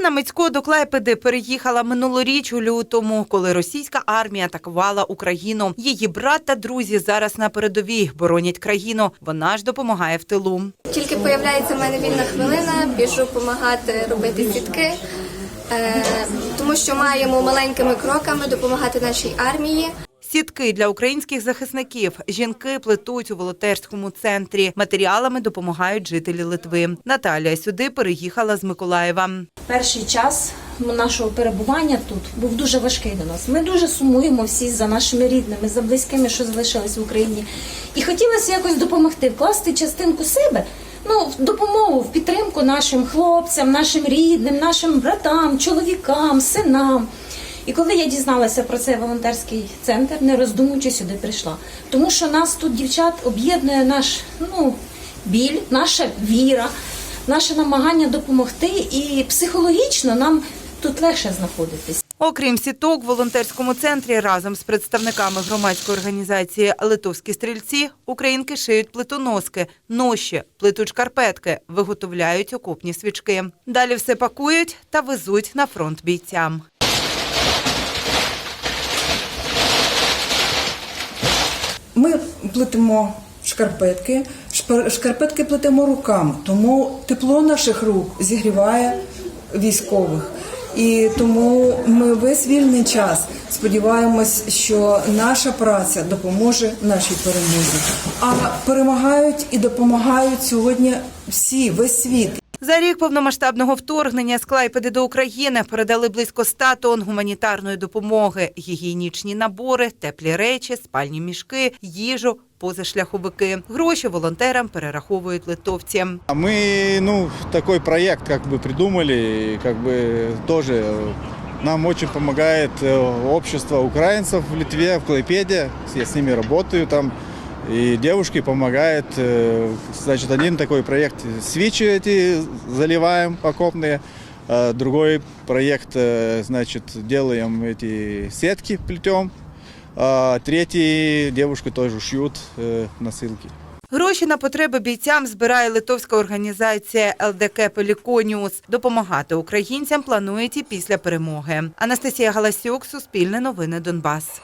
Олена Мицько до Клайпеди переїхала минулоріч у лютому, коли російська армія атакувала Україну. Її брат та друзі зараз на передовій боронять країну. Вона ж допомагає в тилу. Тільки появляється в мене вільна хвилина, біжу допомагати робити сітки, е, тому що маємо маленькими кроками допомагати нашій армії. Сітки для українських захисників жінки плетуть у волонтерському центрі. Матеріалами допомагають жителі Литви. Наталія сюди переїхала з Миколаєва. Перший час нашого перебування тут був дуже важкий до нас. Ми дуже сумуємо всі за нашими рідними, за близькими, що залишились в Україні. І хотілося якось допомогти, вкласти частинку себе. Ну, в допомогу, в підтримку нашим хлопцям, нашим рідним, нашим братам, чоловікам, синам. І коли я дізналася про цей волонтерський центр, не роздумуючи сюди прийшла. Тому що нас тут, дівчат, об'єднує наш ну, біль, наша віра, наше намагання допомогти, і психологічно нам тут легше знаходитись. Окрім сіток, в волонтерському центрі разом з представниками громадської організації Литовські стрільці українки шиють плитоноски, ноші, плетуть шкарпетки, виготовляють окопні свічки. Далі все пакують та везуть на фронт бійцям. Ми плетемо шкарпетки, шкарпетки плетемо руками, тому тепло наших рук зігріває військових. І тому ми весь вільний час сподіваємось, що наша праця допоможе нашій перемозі. А перемагають і допомагають сьогодні всі, весь світ. За рік повномасштабного вторгнення з Клайпеди до України передали близько 100 тонн гуманітарної допомоги, гігієнічні набори, теплі речі, спальні мішки, їжу, позашляховики. Гроші волонтерам перераховують литовці. А Мы, ну, такой проект как бы придумали, и как бы тоже э, нам очень помогает э, общество украинцев в Литве, в Клайпеде. Я с ними работаю там. И девушки помогают. э, Значит, один такой проект свечи эти заливаем окопные. а Другой проект, э, значит, делаем эти сетки, плетем. А Третий девушки тоже шьют э, носилки. Гроші на потреби бійцям збирає литовська організація ЛДК Пеліконіус. Допомагати українцям планують і після перемоги. Анастасія Галасюк, Суспільне новини Донбас.